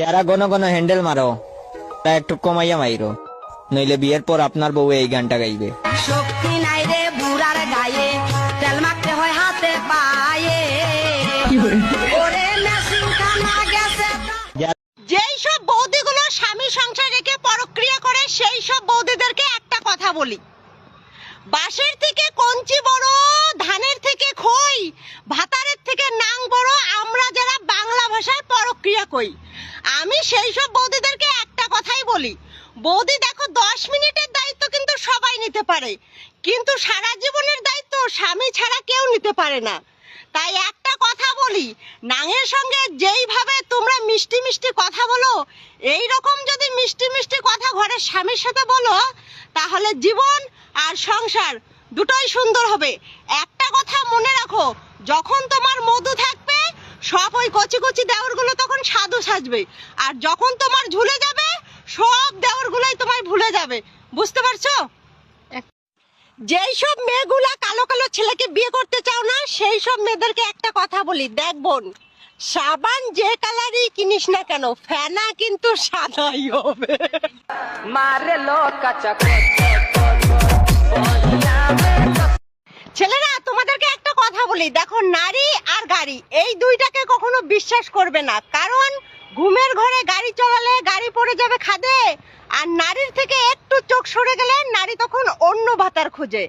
যারা গণ গণ হ্যান্ডেল মারো তা একটু কমাইয়া মাইরো। নইলে বিয়ের পর আপনার বউ এই গানটা গাইবে। শক্তি নাই রে বুড়ার গায়ে তেল মাখতে হয় হাতে পায়ে। ওরে মেশিন খানা গেছে যেই সব বৌদিগুলো স্বামী সংসার রেখে পরক্রিয়া করে সেই সব বৌদিদেরকে একটা কথা বলি। বাঁশের থেকে কঞ্চি বড়, ধানের থেকে খই, ভাতারের থেকে নাং বড়, আমরা যারা বাংলা ভাষায় পরক্রিয়া কই আমি সেই সব বৌদিদেরকে একটা কথাই বলি, বৌদি দেখো দশ মিনিটের দায়িত্ব কিন্তু সবাই নিতে পারে, কিন্তু সারা জীবনের দায়িত্ব স্বামী ছাড়া কেউ নিতে পারে না। তাই একটা কথা বলি, নাঙের সঙ্গে যেইভাবে তোমরা মিষ্টি মিষ্টি কথা বলো এই রকম যদি মিষ্টি মিষ্টি কথা ঘরের স্বামীর সাথে বলো, তাহলে জীবন আর সংসার দুটোই সুন্দর হবে। একটা কথা মনে রাখো যখন তোমার মধু থাকবে সব ওই কচি কচি দেওরগুলো তখন সাধু সাজবে। আর যখন তোমার ঝুলে যাবে সব দেওরগুলোই তোমায় ভুলে যাবে। বুঝতে পারছ? যেই সব মেয়েগুলা কালো কালো ছেলেকে বিয়ে করতে চাও না সেই সব মেয়েদেরকে একটা কথা বলি। দেখ বোন সাবান যে কালারই কিনিস না কেন ফেনা কিন্তু সাদাই হবে। ছেলেরা, তোমাদেরকে একটা কথা বলি। দেখো, নারী আর গাড়ি, এই দুইটাকে কখনো বিশ্বাস করবে না। কারণ ঘুমের ঘরে গাড়ি চলালে গাড়ি পড়ে যাবে খাদে, আর নারীর থেকে একটু চোখ সরে গেলে নারী তখন অন্য ভাতার খুঁজে।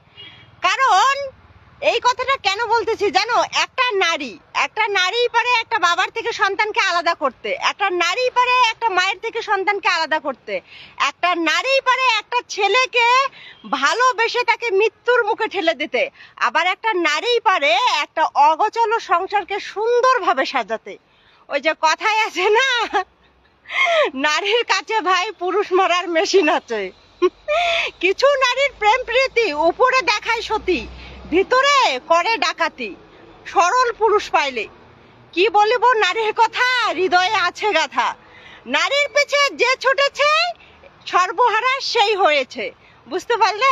কারণ এই কথাটা কেন বলতেছি জানো? একটা নারী একটা নারী পারে একটা বাবার থেকে সন্তানকে আলাদা করতে, একটা নারী পারে একটা মায়ের থেকে সন্তানকে আলাদা করতে, একটা নারী পারে একটা ছেলেকে ভালোবেসে তাকে মৃত্যুর মুখে ঠেলে দিতে, আবার একটা নারী পারে একটা অগচল সংসারকে সুন্দরভাবে সাজাতে। ওই যে কথাই আছে না? নারীর কাছে ভাই পুরুষ মারার মেশিন আছে। কিছু নারীর প্রেম প্রীতি, উপরে দেখায় সতী। ভিতরে করে ডাকাতি। সরল পুরুষ পাইলে। কি বলিব নারীর কথা? হৃদয়ে আছে গাথা। নারীর পিছে যে ছুটেছে, সর্বহারা সেই হয়েছে। বুঝতে পারলে?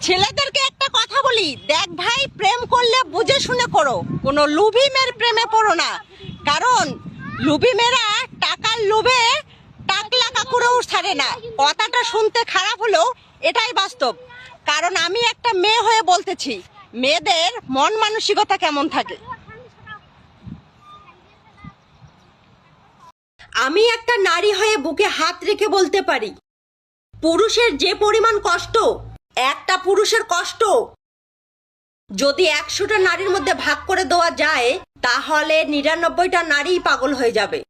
ছেলেদেরকে একটা কথা বলি। দেখ ভাই, প্রেম করলে বুঝে শুনে করো। কোনো লুভি মেয়ের প্রেমে পড়ো না। কারণ, লুভি মেয়েরা টাকার লোভে টাকলা কাকুরেও ছাড়ে না। কথাটা শুনতে খারাপ হলেও এটাই বাস্তব। কারণ আমি একটা মেয়ে হয়ে বলতেছি, মেয়েদের মন মানসিকতা কেমন থাকে? আমি একটা নারী হয়ে বুকে হাত রেখে বলতে পারি, পুরুষের যে পরিমাণ কষ্ট, একটা পুরুষের কষ্ট। যদি একশোটা নারীর মধ্যে ভাগ করে দেওয়া যায়, তাহলে নিরানব্বইটা নারী পাগল হয়ে যাবে।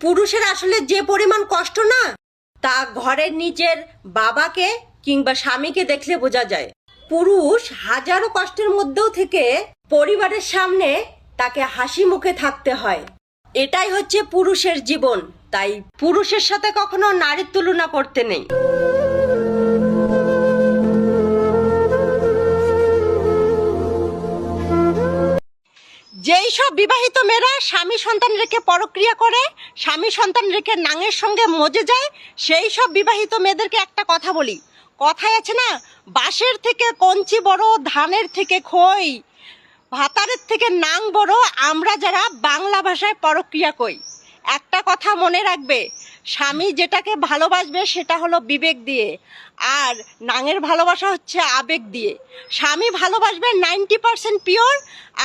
পুরুষের আসলে যে পরিমাণ কষ্ট না, তা ঘরের নিচের বাবাকে কিংবা স্বামীকে দেখলে বোঝা যায়। পুরুষ হাজারো কষ্টের মধ্যেও থেকে পরিবারের সামনে তাকে হাসি মুখে থাকতে হয়। এটাই হচ্ছে পুরুষের জীবন। তাই পুরুষের সাথে কখনো নারীর তুলনা করতে নেই। যেই সব বিবাহিত মেয়েরা স্বামী সন্তান রেখে পরক্রিয়া করে, স্বামী সন্তান রেখে নাঙের সঙ্গে মজে যায়, সেই সব বিবাহিত মেয়েদেরকে একটা কথা বলি। কথায় আছে না, বাঁশের থেকে কঞ্চি বড়, ধানের থেকে খই, ভাতারের থেকে নাং বড়, আমরা যারা বাংলা ভাষায় পরক্রিয়া কই। একটা কথা মনে রাখবে স্বামী যেটাকে ভালোবাসবে সেটা হলো বিবেক দিয়ে, আর নাঙের ভালোবাসা হচ্ছে আবেগ দিয়ে। স্বামী ভালোবাসবে নাইনটি পার্সেন্ট পিওর,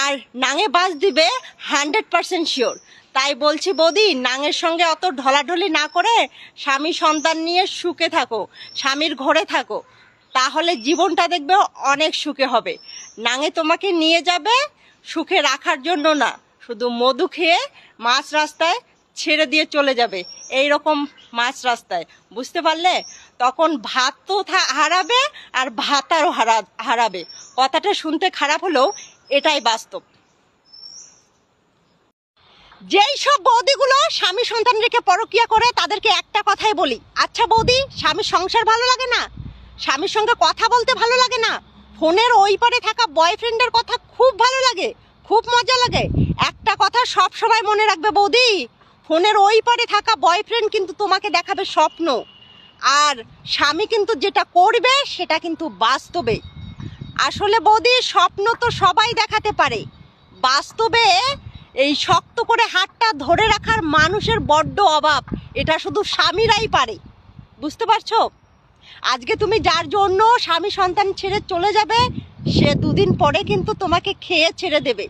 আর নাঙে বাস দিবে হান্ড্রেড পার্সেন্ট শিওর। তাই বলছি বৌদি, নাঙের সঙ্গে অত ঢলাঢলি না করে স্বামী সন্তান নিয়ে সুখে থাকো, স্বামীর ঘরে থাকো, তাহলে জীবনটা দেখবে অনেক সুখে হবে। নাঙে তোমাকে নিয়ে যাবে সুখে রাখার জন্য না, শুধু মধু খেয়ে মাছ রাস্তায় ছেড়ে দিয়ে চলে যাবে। এই রকম মাছ রাস্তায়। বুঝতে পারলে? তখন ভাত তো থা- হারাবে আর ভাতারও হারা হারাবে। কথাটা শুনতে খারাপ হলেও এটাই বাস্তব। যেই সব বৌদিগুলো স্বামী সন্তান রেখে পরকিয়া করে, তাদেরকে একটা কথাই বলি। আচ্ছা বৌদি, স্বামীর সংসার ভালো লাগে না? স্বামীর সঙ্গে কথা বলতে ভালো লাগে না? ফোনের ওই পারে থাকা বয়ফ্রেন্ডের কথা খুব ভালো লাগে, খুব মজা লাগে। একটা কথা সব সময় মনে রাখবে বৌদি। ফোনের ওই পারে থাকা বয়ফ্রেন্ড কিন্তু তোমাকে দেখাবে স্বপ্ন। আর স্বামী কিন্তু যেটা করবে, সেটা কিন্তু বাস্তবে। আসলে বৌদি, স্বপ্ন তো সবাই দেখাতে পারে। বাস্তবে এই শক্ত করে হাতটা ধরে রাখার মানুষের বড্ড অভাব। এটা শুধু স্বামীরাই পারে। বুঝতে পারছ? আজকে তুমি যার জন্য স্বামী সন্তান ছেড়ে চলে যাবে, সে দুদিন পরে কিন্তু তোমাকে খেয়ে ছেড়ে দেবে।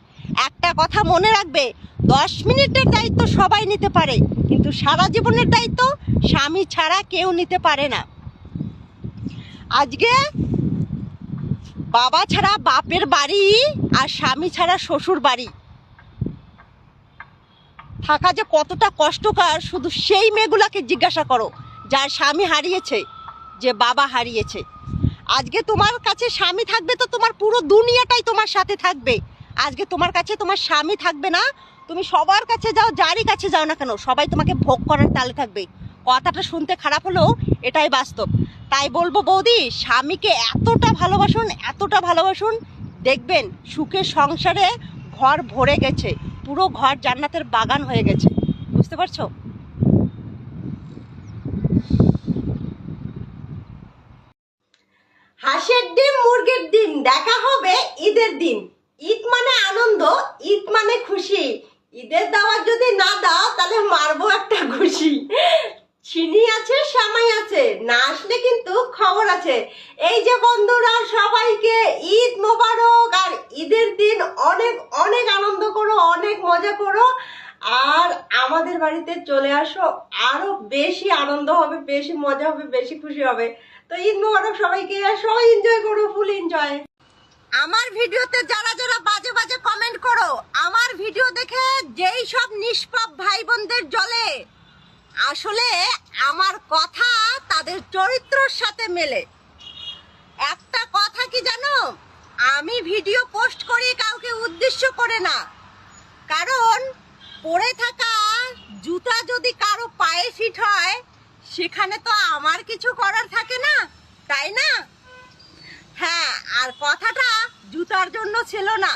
একটা কথা মনে রাখবে, দশ মিনিটের দায়িত্ব সবাই নিতে পারে, কিন্তু সারা জীবনের দায়িত্ব স্বামী ছাড়া কেউ নিতে পারে না। আজকে বাবা ছাড়া বাপের বাড়ি আর স্বামী ছাড়া শ্বশুর বাড়ি। থাকা যে কতটা কষ্টকর, শুধু সেই মেয়েগুলাকে জিজ্ঞাসা করো, যার স্বামী হারিয়েছে, যে বাবা হারিয়েছে। আজকে তোমার কাছে স্বামী থাকবে তো তোমার পুরো দুনিয়াটাই তোমার সাথে থাকবে। আজকে তোমার কাছে তোমার স্বামী থাকবে না, তুমি সবার কাছে যাও, যারই কাছে যাও না কেন, সবাই তোমাকে ভোগ করার তালে থাকবে। কথাটা শুনতে খারাপ হলেও এটাই বাস্তব। তাই বলব বৌদি, স্বামীকে এতটা ভালোবাসুন এতটা ভালোবাসুন, দেখবেন সুখের সংসারে ঘর ভরে গেছে, পুরো ঘর জান্নাতের বাগান হয়ে গেছে। বুঝতে পারছ? হাঁসের ডিম, মুরগির ডিম, দেখা হবে ঈদের দিন। ঈদ মানে আনন্দ, ঈদ মানে খুশি। ঈদের দাওয়াত যদি না দাও, তাহলে মারবো একটা খুশি। চিনি আছে, সামাই আছে। না আসলে কিন্তু খবর আছে। এই যে বন্ধুরা, সবাইকে ঈদ মোবারক, আর ঈদের দিন অনেক অনেক আনন্দ করো, অনেক মজা করো। আর আমাদের বাড়িতে চলে আসো, আরও বেশি আনন্দ হবে, বেশি মজা হবে, বেশি খুশি হবে। তো ঈদ মোবারক সবাইকে, সবাই এনজয় করো ফুল এনজয় আমার ভিডিওতে যারা যারা বাজে বাজে কমেন্ট করো, আমার ভিডিও দেখে যেই সব নিষ্পাপ ভাই বোনদের জলে আসলে আমার কথা তাদের চরিত্রর সাথে মেলে। একটা কথা কি জানো? আমি ভিডিও পোস্ট করি কাউকে উদ্দেশ্য করে না। কারণ পরে থাকা জুতা যদি কারও পায়ে ফিট হয়, সেখানে তো আমার কিছু করার থাকে না, তাই না? হ্যাঁ আর কথাটা জুতার জন্য ছিল না।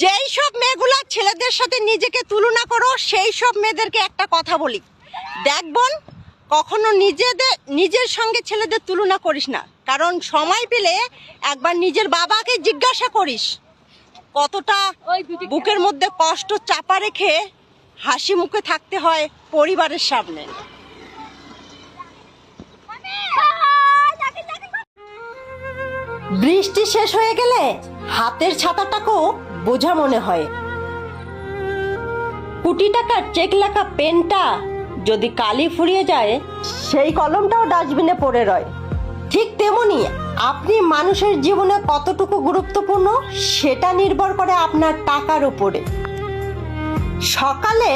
যেই সব মেয়েগুলা ছেলেদের সাথে নিজেকে তুলনা করো, সেই সব মেয়েদেরকে একটা কথা বলি। দেখ বোন, কখনো নিজেদের, নিজের সঙ্গে ছেলেদের তুলনা করিস না। কারণ সময় পেলে একবার নিজের বাবাকে জিজ্ঞাসা করিস। কতটা বুকের মধ্যে কষ্ট চাপা রেখে হাসি মুখে থাকতে হয় পরিবারের সামনে। বৃষ্টি শেষ হয়ে গেলে হাতের ছাতাটাকেও বোঝা মনে হয়। কোটি টাকার চেক লেখা পেনটা যদি কালি ফুরিয়ে যায় সেই কলমটাও ডাস্টবিনে পড়ে রয়। ঠিক তেমনি আপনি মানুষের জীবনে কতটুকু গুরুত্বপূর্ণ সেটা নির্ভর করে আপনার টাকার উপরে। সকালে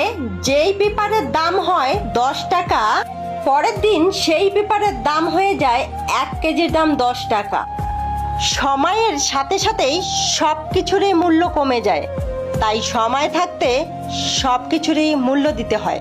যেই পেপারের দাম হয় দশ টাকা, পরের দিন সেই পেপারের দাম হয়ে যায় এক কেজির দাম দশ টাকা। সময়ের সাথে সাথেই সব কিছুরই মূল্য কমে যায়। তাই সময় থাকতে সব কিছুরই মূল্য দিতে হয়।